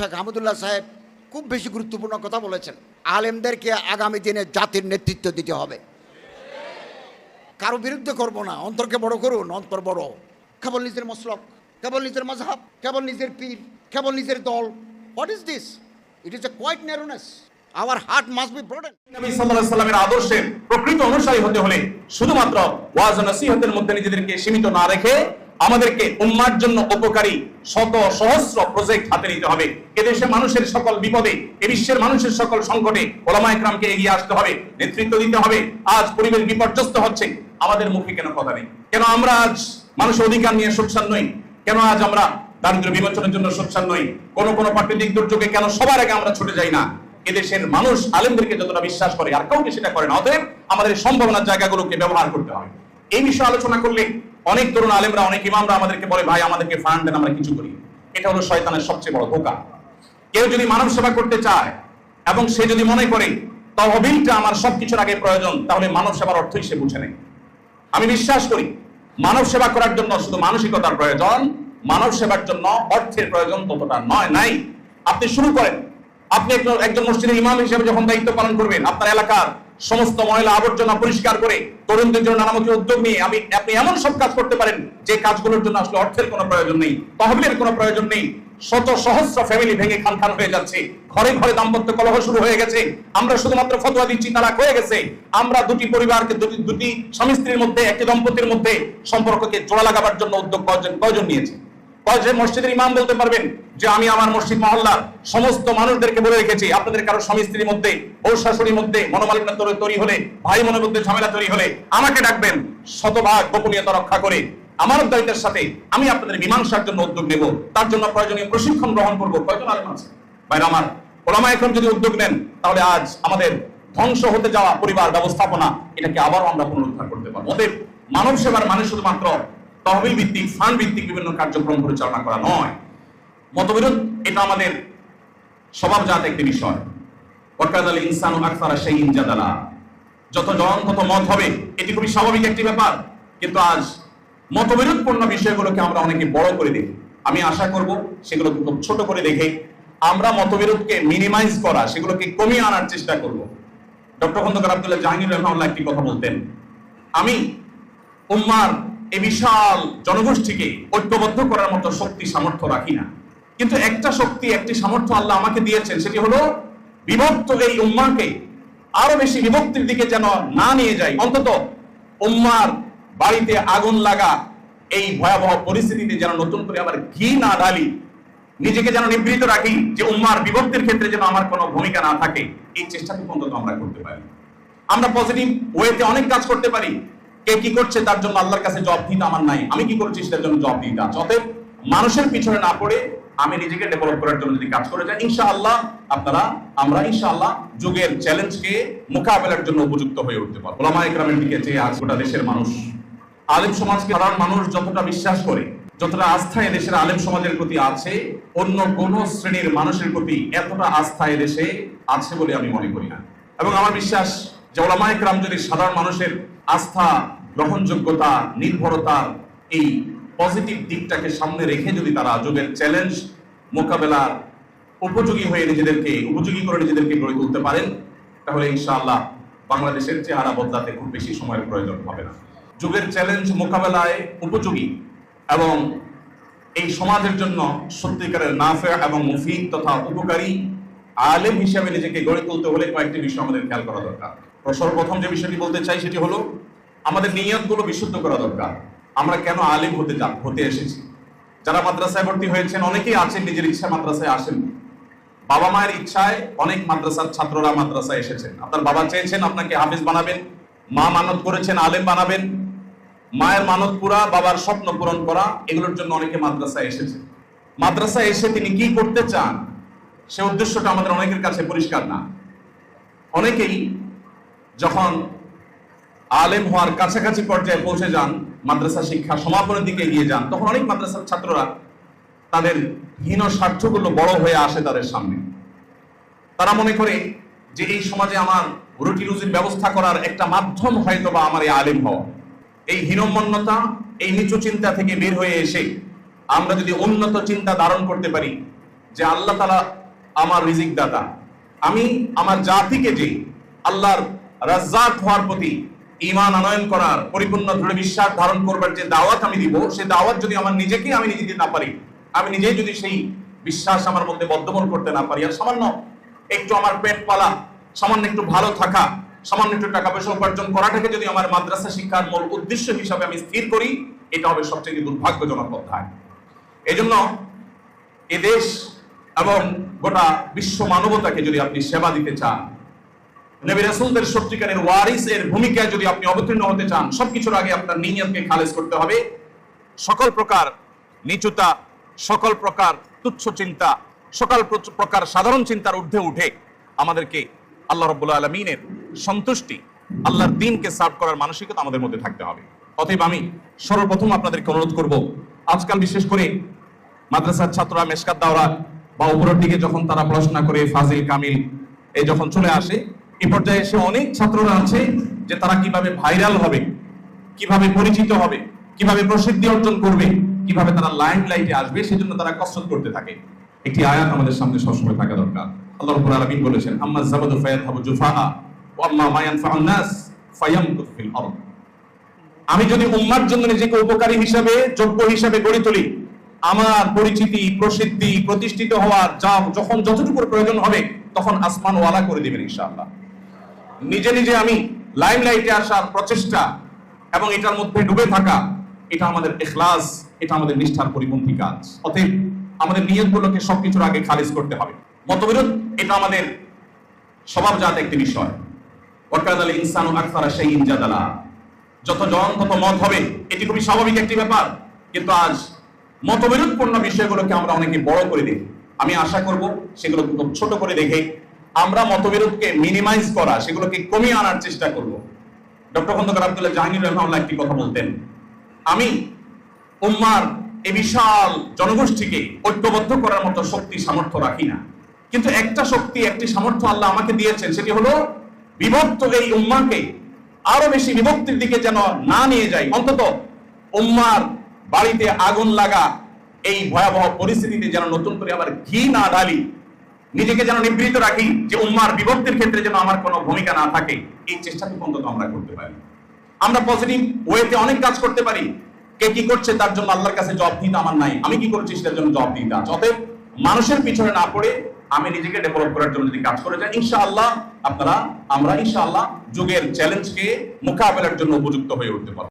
শেখ আহমদুল্লাহ সাহেব খুব বেশি গুরুত্বপূর্ণ কথা বলেছেন। আলেমদেরকে আগামী দিনে জাতির নেতৃত্ব দিতে হবে। কারও বিরুদ্ধে করব না। অন্তরকে বড় করুন, অন্তর বড়। কেবল নিজের মসলক, কেবল নিজের মজাব কেবল নিজের পীর, কেবল নিজের দল। What is this it is a quite narrowness our heart must be broaden নবী সাল্লাল্লাহু আলাইহি প্রকৃত অনুসারী হতে হলে শুধুমাত্র ওয়াজ নসিহতের মধ্যে নিজেদেরকে সীমিত না রেখে আমাদেরকে উম্মার জন্য উপকারী শত সহস্র প্রজেক্ট হাতে নিতে হবে। এদেশে মানুষের সকল বিপদে, এ বিশ্বের মানুষের সকল সংকটে ওলামা একরামকে এগিয়ে আসতে হবে, নেতৃত্ব দিতে হবে। আজ পরিবেশ বিপর্যস্ত হচ্ছে, আমাদের মুখে কেন কথা নেই? কেন আমরা আজ মানুষের অধিকার নিয়ে সোচ্চার নই? কেন আজ আমরা দারিদ্র বিমোচনের জন্য সোচ্চার নই? কোন কোন প্রাকৃতিক দুর্যোগে কেন সবার আগে আমরা ছুটে যাই না? এদেশের মানুষ আলেমদেরকে যতটা বিশ্বাস করে, আর কাউকে সেটা করে না। অতএব আমাদের সম্ভাবনার জায়গাগুলোকে ব্যবহার করতে হবে। এই বিষয়ে আলোচনা করলে অনেক তরুণ আলেমরা, অনেক ইমামরা আমাদেরকে বলে, ভাই, আমাদেরকে ফান্ড দেন, আমরা কিছু করি। এটা হলো শয়তানের সবচেয়ে বড় ধোকা। কেউ যদি মানব সেবা করতে চায় এবং সে যদি মনে করে, তহবিলটা আমার সবকিছুর আগে প্রয়োজন, তাহলে মানব সেবার অর্থই সে বুঝে নেয়। আমি বিশ্বাস করি, মানব সেবা করার জন্য শুধু মানসিকতার প্রয়োজন, মানব সেবার জন্য অর্থের প্রয়োজন ততটা নয়, নাই। আপনি শুরু করেন। আপনি একজন- মসজিদের ইমাম হিসেবে যখন দায়িত্ব পালন করবেন, আপনার এলাকার সমস্ত ময়লা আবর্জনা পরিষ্কার করে তরুণদের জন্য নানামুখী উদ্যোগ নিয়ে আমি, আপনি এমন সব কাজ করতে পারেন যে কাজগুলোর জন্য আসলে অর্থের কোনো প্রয়োজন নেই, তহবিলের কোনো প্রয়োজন নেই। শত সহস্র ফ্যামিলি ভেঙে খান খান হয়ে যাচ্ছে, ঘরে ঘরে দাম্পত্য কলহ শুরু হয়ে গেছে, আমরা শুধুমাত্র ফতোয়া দিচ্ছি, তালাক হয়ে গেছে। আমরা দুটি পরিবারকে, দুটি দুটি স্বামী স্ত্রীর মধ্যে, একটি দম্পতির মধ্যে সম্পর্ককে জোড়া লাগাবার জন্য উদ্যোগ কয়জন কয়জন নিয়েছে? কয়জন মসজিদের ইমাম বলতে পারবেন যে আমি আমার মসজিদ মহল্লার সমস্ত মানুষদেরকে বলে রেখেছি। আপনাদের কারও স্বামী স্ত্রীর মধ্যে ও শাশুড়ির মধ্যে তৈরি- হলে, ভাই মনের মধ্যে ঝামেলা তৈরি হলে আমাকে ডাকবেন, শতভাগ গোপনীয়তা রক্ষা করে। আমার দায়িত্বের সাথে আমি আপনাদের মীমাংসার জন্য উদ্যোগ নেব। তার জন্য প্রয়োজনীয় প্রশিক্ষণ গ্রহণ করব। কয়জন আছে? ভাইরা আমার, ওলামা যদি উদ্যোগ নেন, তাহলে আজ আমাদের ধ্বংস হতে যাওয়া পরিবার ব্যবস্থাপনা, এটাকে আবারও আমরা পুনরুদ্ধার করতে পারব। অতএব মানব সেবার মানে শুধুমাত্র তহবিল ভিত্তিক, ফান্ড ভিত্তিক বিভিন্ন কার্যক্রম পরিচালনা করা নয়। মতবিরোধ, এটা আমাদের স্বভাবজাত একটি বিষয়। ওয়াকাদাল ইনসানু আকসারা শাইইন যত জন, তত মত হবে। এটি খুবই স্বাভাবিক একটি ব্যাপার। কিন্তু আজ মতবিরোধপূর্ণ বিষয়গুলোকে আমরা অনেকে বড় করে দেখি। আমি আশা করব সেগুলোকে খুব ছোট করে দেখে আমরা মতবিরোধকে মিনিমাইজ করা, সেগুলোকে কমিয়ে আনার চেষ্টা করব। ডক্টর খন্দকার আব্দুল্লাহ জাহাঙ্গীর রহমাল্লাহ একটি কথা বলতেন। আমি উম্মার এই বিশাল জনগোষ্ঠীকে ঐক্যবদ্ধ করার মতো শক্তি, সামর্থ্য রাখি না। কিন্তু একটা শক্তি, একটি সামর্থ্য আল্লাহ আমাকে দিয়েছেন, সেটি হলো বিভক্ত এই উম্মাকে আরও বেশি বিভক্তির দিকে যেন না নিয়ে যাই। অন্তত উম্মার বাড়িতে আগুন লাগা, এই ভয়াবহ পরিস্থিতিতে যেন নতুন করে আবার ঘি না ঢালি, নিজেকে যেন নিবৃত রাখি যে উম্মার বিভক্তির ক্ষেত্রে যেন আমার কোনো ভূমিকা না থাকে, এই চেষ্টাটুকু অন্তত আমরা করতে পারি। আমরা পজিটিভ ওয়েতে অনেক কাজ করতে পারি কে কি করছে তার জন্য আল্লাহর কাছে জব দিতে আমার নাই। আমি কি করছি সেটার জন্য জব দিতে আছে মানুষের পিছনে না পড়ে আমি নিজেকে ডেভেলপ করার জন্য যদি কাজ করে যাই, ইনশাআল্লাহ আপনারা, আমরা ইনশাআল্লাহ যুগের চ্যালেঞ্জকে মোকাবেলার জন্য উপযুক্ত হয়ে উঠতে পারব। ওলামা ইকরামের দিকে যে আজ গোটা দেশের মানুষ, আলেম সমাজকে সাধারণ মানুষ যতটা বিশ্বাস করে, যতটা আস্থা এদেশের আলেম সমাজের প্রতি আছে, অন্য কোন শ্রেণির মানুষের প্রতি এতটা আস্থা এদেশে আছে বলে আমি মনে করি না। এবং আমার বিশ্বাস যে ওলামা একরাম যদি সাধারণ মানুষের আস্থা গ্রহণযোগ্যতা নির্ভরতার এই পজিটিভ দিকটাকে সামনে রেখে যদি তারা যুগের চ্যালেঞ্জ মোকাবেলার উপযোগী হয়ে নিজেদেরকে, উপযোগী করে নিজেদেরকে গড়ে তুলতে পারেন, তাহলে ইনশাআল্লাহ বাংলাদেশের চেহারা বদলাতে খুব বেশি সময়ের প্রয়োজন হবে না। যুগের চ্যালেঞ্জ মোকাবেলায় উপযোগী এবং এই সমাজের জন্য সত্যিকারের নাফে এবং মুফিদ তথা উপকারী আলেম হিসাবে নিজেকে গড়ে তুলতে হলে কয়েকটি বিষয় আমাদের খেয়াল করা দরকার। সর্বপ্রথম যে বিষয়টি বলতে চাই সেটি হলো আমাদের নিয়তগুলো বিশুদ্ধ করা দরকার। আমরা কেন আলেম হতে যা হতে এসেছি? যারা মাদ্রাসায় ভর্তি হয়েছেন, অনেকেই আছেন, নিজের ইচ্ছা মাদ্রাসায় আসেন বাবা মায়ের ইচ্ছায় অনেক মাদ্রাসার ছাত্ররা মাদ্রাসায় এসেছেন। আপনার বাবা চেয়েছেন আপনাকে হাফিজ বানাবেন, মা মানত করেছেন, আলেম বানাবেন। মায়ের মানত পুরা বাবার স্বপ্ন পূরণ করা, এগুলোর জন্য অনেকে মাদ্রাসায় এসেছে। মাদ্রাসায় এসে তিনি কি করতে চান, সে উদ্দেশ্যটা আমাদের অনেকের কাছে পরিষ্কার না। অনেকেই যখন আলেম হওয়ার কাছাকাছি পর্যায়ে পৌঁছে যান, মাদ্রাসা শিক্ষা সমাপনের দিকে এগিয়ে যান, তখন অনেক মাদ্রাসার ছাত্ররা তাদের হীন স্বার্থগুলো বড় হয়ে আসে তাদের সামনে। তারা মনে করে যে এই সমাজে আমার রুটি রুজির ব্যবস্থা করার একটা মাধ্যম হয়তো বা আমার এই আলেম হওয়া। এই হীনমন্যতা, এই নিচু চিন্তা থেকে বের হয়ে এসে আমরা যদি উন্নত চিন্তা ধারণ করতে পারি যে আল্লাহ তালা আমার রিজিক দাতা আমি আমার জাতিকে যে আল্লাহর রাজ্জাক হওয়ার প্রতি ইমান আনয়ন করার পরিপূর্ণ দৃঢ় বিশ্বাস ধারণ করবার যে দাওয়াত আমি দিব সেই দাওয়াত যদি আমার নিজেকে আমি নিজে না পারি, আমি নিজেই যদি সেই বিশ্বাস আমার মধ্যে বদ্ধমূল করতে না পারি, আর সামান্য একটু আমার পেট পালা, সামান্য একটু ভালো থাকা, সামান্য একটু টাকা পয়সা উপার্জন করাটাকে যদি আমার মাদ্রাসা শিক্ষার মূল উদ্দেশ্য হিসাবে আমি স্থির করি, এটা হবে সবচেয়ে দুর্ভাগ্যজনক অধ্যায়। এই জন্য এদেশ এবং গোটা বিশ্ব মানবতাকে যদি আপনি সেবা দিতে চান নবী সত্যিকারের ওয়ারিস এর ভূমিকায় যদি আপনি অবতীর্ণ হতে চান, সবকিছুর আগে আপনার নিয়তকে খালেজ করতে হবে। সকল প্রকার নিচুতা, সকল প্রকার তুচ্ছ চিন্তা, সকল প্রকার সাধারণ চিন্তার ঊর্ধ্বে উঠে আমাদেরকে আল্লাহ রব্বুল আলমিনের সন্তুষ্টি, আল্লাহর দিনকে সার্ভ করার মানসিকতা আমাদের মধ্যে থাকতে হবে। অতএব আমি সর্বপ্রথম আপনাদেরকে অনুরোধ করব, আজকাল বিশেষ করে মাদ্রাসার ছাত্ররা মেশকাত দাওরা বা উপরের দিকে যখন তারা পড়াশোনা করে, ফাজিল, কামিল এই যখন চলে আসে এই পর্যায়ে এসে অনেক ছাত্ররা আছে যে তারা কীভাবে ভাইরাল হবে, কীভাবে পরিচিত হবে, কীভাবে প্রসিদ্ধি অর্জন করবে, কীভাবে তারা লাইন লাইটে আসবে, সেজন্য তারা কসরত করতে থাকে। একটি আয়াত আমাদের সামনে সবসময় থাকা দরকার। আল্লাহ রাব্বুল আলামিন বলেছেন, আম্মা জাবাদু ফায়াতহাবু জুফাআ ওয়া আম্মা মা ইয়ানফাউন নাস ফায়ামকুতু ফিল আরদ। আমি যদি উম্মার জন্য নিজেকে উপকারী হিসাবে, যোগ্য হিসাবে গড়ে তুলি, আমার পরিচিতি, প্রসিদ্ধি, প্রতিষ্ঠিত হওয়ার যা যখন যতটুকু প্রয়োজন হবে, তখন আসমান ওয়ালা করে দিবেন ইনশাআল্লাহ। নিজে নিজে আমি লাইম লাইটে আসার প্রচেষ্টা এবং এটার মধ্যে ডুবে থাকা, এটা আমাদের ইখলাস এটা আমাদের নিষ্ঠার পরিপন্থী কাজ। অতএব আমাদের নিয়তগুলোকে সবকিছুর আগে খারিজ করতে হবে। মতবিরোধ, এটা আমাদের স্বভাবজাত একটি বিষয়। ওয়াকাদাল ইনসানু আকসারা শাইইন জাদালা। যত জন, তত মত হবে। এটি খুবই স্বাভাবিক একটি ব্যাপার। কিন্তু আজ মতবিরোধপূর্ণ বিষয়গুলোকে আমরা অনেকে বড় করে দেখি। আমি আশা করব সেগুলো খুব ছোট করে দেখে আমরা মতবিরোধকে মিনিমাইজ করা, সেগুলোকে কমিয়ে আনার চেষ্টা করব। ডক্টর খন্দকার আব্দুল্লাহ জাহাঙ্গীর রহমাল্লাহ একটি কথা বলতেন, আমি উম্মার এ বিশাল জনগোষ্ঠীকে ঐক্যবদ্ধ করার মতো শক্তি, সামর্থ্য রাখি না। কিন্তু একটা শক্তি, একটি সামর্থ্য আল্লাহ আমাকে দিয়েছেন, সেটি হলো বিভক্ত এই উম্মাকে আরও বেশি বিভক্তির দিকে যেন না নিয়ে যাই। অন্তত উম্মার বাড়িতে আগুন লাগা, এই ভয়াবহ পরিস্থিতিতে যেন নতুন করে আবার ঘি না ঢালি নিজেকে যেন নিবৃত রাখি, যে উম্মার বিভক্তির ক্ষেত্রে যেন আমার কোনো ভূমিকা না থাকে, এই চেষ্টাটুকু অন্তত আমরা করতে পারি। আমরা পজিটিভ ওয়েতে অনেক কাজ করতে পারি। কে কি করছে তার জন্য আল্লাহর কাছে জব দিতে আমার নাই। আমি কি করছি সেটার জন্য জব দিতে আছে। অতএব মানুষের পিছনে না পড়ে আমি নিজেকে ডেভেলপ করার জন্য যদি কাজ করে যাই, ইনশাআল্লাহ আপনারা, আমরা ইনশাআল্লাহ যুগের চ্যালেঞ্জকে মোকাবেলার জন্য উপযুক্ত হয়ে উঠতে পারব।